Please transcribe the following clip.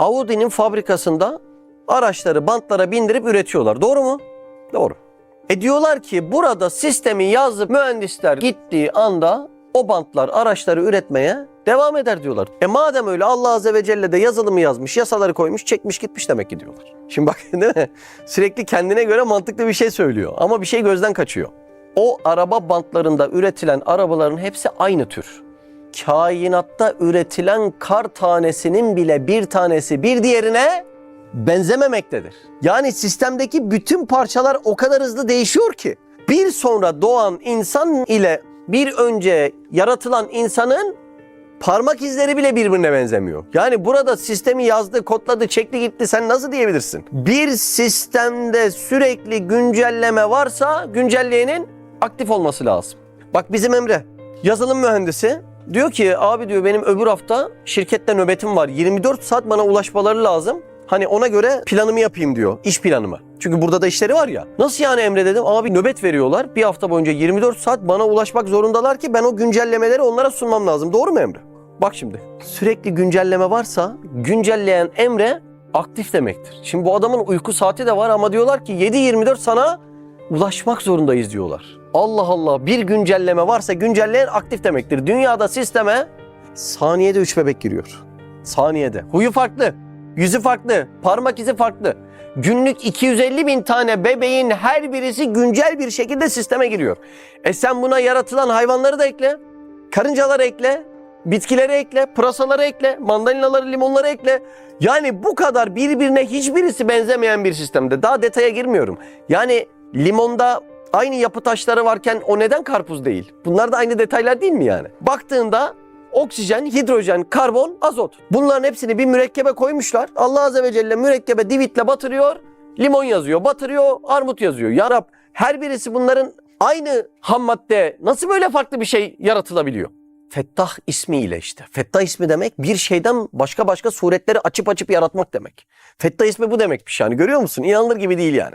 Audi'nin fabrikasında araçları bantlara bindirip üretiyorlar. Doğru mu? Doğru. E diyorlar ki burada sistemi yazıp mühendisler gittiği anda o bantlar araçları üretmeye devam eder diyorlar. E madem öyle Allah Azze ve Celle de yazılımı yazmış, yasaları koymuş, çekmiş gitmiş demek ki diyorlar. Şimdi bak değil mi? Sürekli kendine göre mantıklı bir şey söylüyor ama bir şey gözden kaçıyor. O araba bantlarında üretilen arabaların hepsi aynı tür. Kainatta üretilen kar tanesinin bile bir tanesi bir diğerine benzememektedir. Yani sistemdeki bütün parçalar o kadar hızlı değişiyor ki bir sonra doğan insan ile bir önce yaratılan insanın parmak izleri bile birbirine benzemiyor. Yani burada sistemi yazdı, kodladı, çekti gitti sen nasıl diyebilirsin? Bir sistemde sürekli güncelleme varsa güncelleyenin aktif olması lazım. Bak bizim Emre yazılım mühendisi diyor ki abi diyor benim öbür hafta şirkette nöbetim var. 24 saat bana ulaşmaları lazım. Hani ona göre planımı yapayım diyor. iş planımı. Çünkü burada da işleri var ya. Nasıl yani Emre dedim. Abi nöbet veriyorlar. Bir hafta boyunca 24 saat bana ulaşmak zorundalar ki ben o güncellemeleri onlara sunmam lazım. Doğru mu Emre? Bak şimdi. Sürekli güncelleme varsa güncelleyen Emre aktif demektir. Şimdi bu adamın uyku saati de var ama diyorlar ki 7-24 sana ulaşmak zorundayız diyorlar. Allah Allah bir güncelleme varsa güncelleyen aktif demektir. Dünyada sisteme saniyede 3 bebek giriyor. Saniyede. Huyu farklı, yüzü farklı, parmak izi farklı. Günlük 250 bin tane bebeğin her birisi güncel bir şekilde sisteme giriyor. E sen buna yaratılan hayvanları da ekle, karıncaları ekle, bitkileri ekle, pırasaları ekle, mandalinaları, limonları ekle. Yani bu kadar birbirine hiçbirisi benzemeyen bir sistemde. Daha detaya girmiyorum. Yani limonda aynı yapı taşları varken o neden karpuz değil? Bunlar da aynı detaylar değil mi yani? Baktığında oksijen, hidrojen, karbon, azot. Bunların hepsini bir mürekkebe koymuşlar. Allah Azze ve Celle mürekkebe divitle batırıyor. Limon yazıyor, batırıyor, armut yazıyor. Ya Rab her birisi bunların aynı ham madde nasıl böyle farklı bir şey yaratılabiliyor? Fettah ismiyle işte. Fettah ismi demek bir şeyden başka başka suretleri açıp açıp yaratmak demek. Fettah ismi bu demekmiş yani görüyor musun? İnanılır gibi değil yani.